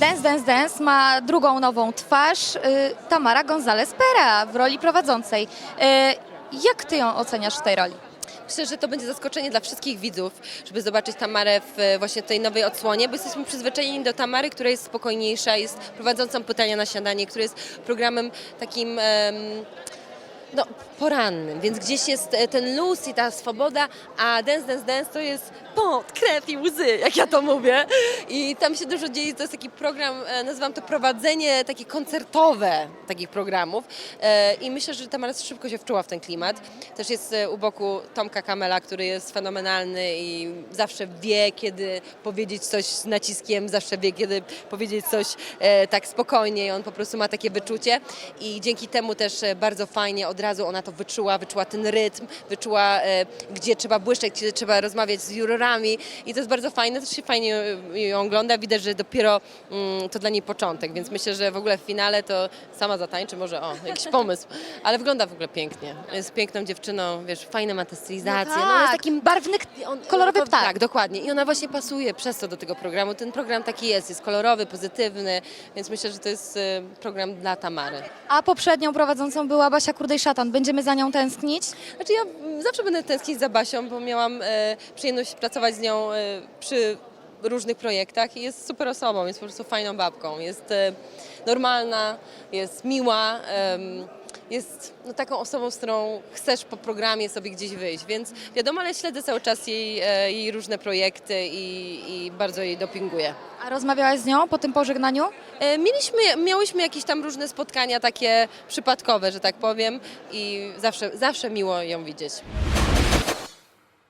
Dance Dance Dance ma drugą nową twarz, y, Tamara González Pera w roli prowadzącej. Y, Jak ty ją oceniasz w tej roli? Myślę, że to będzie zaskoczenie dla wszystkich widzów, żeby zobaczyć Tamarę w e, właśnie tej nowej odsłonie, bo jesteśmy przyzwyczajeni do Tamary, która jest spokojniejsza, jest prowadzącą pytania na śniadanie, który jest programem takim... no, porannym, więc gdzieś jest e, ten luz i ta swoboda, a Dance Dance Dance to jest pot, krew i łzy, jak ja to mówię. I tam się dużo dzieje, to jest taki program, e, nazywam to prowadzenie takie koncertowe takich programów E, i myślę, że Tamara szybko się wczuła w ten klimat. Też jest u boku Tomka Kamela, który jest fenomenalny i zawsze wie, kiedy powiedzieć coś z naciskiem, zawsze wie, kiedy powiedzieć coś tak spokojnie i on po prostu ma takie wyczucie i dzięki temu też bardzo fajnie od razu ona to wyczuła, wyczuła ten rytm, wyczuła e, gdzie trzeba błyszczeć, gdzie trzeba rozmawiać z jurorami i to jest bardzo fajne, też się fajnie ją ogląda, widać, że dopiero mm, to dla niej początek, więc myślę, że w ogóle w finale to sama zatańczy, może o, jakiś pomysł, ale wygląda w ogóle pięknie, jest piękną dziewczyną, wiesz, fajne ma te stylizacje, no, jest tak, takim barwny, on- kolorowy ptak. Tak, dokładnie. I ona właśnie pasuje przez to do tego programu. Ten program taki jest, jest kolorowy, pozytywny, więc myślę, że to jest e, program dla Tamary. A poprzednią prowadzącą była Basia Kurdej-Szatan. Będziemy za nią tęsknić? Znaczy ja zawsze będę tęsknić za Basią, bo miałam e, przyjemność pracować z nią e, przy różnych projektach i jest super osobą, jest po prostu fajną babką. Jest e, normalna, jest miła, em, jest no, taką osobą, z którą chcesz po programie sobie gdzieś wyjść, więc wiadomo, ale śledzę cały czas jej, e, jej różne projekty i, i bardzo jej dopinguję. A rozmawiałaś z nią po tym pożegnaniu? E, Mieliśmy, miałyśmy jakieś tam różne spotkania takie przypadkowe, że tak powiem i zawsze, zawsze miło ją widzieć.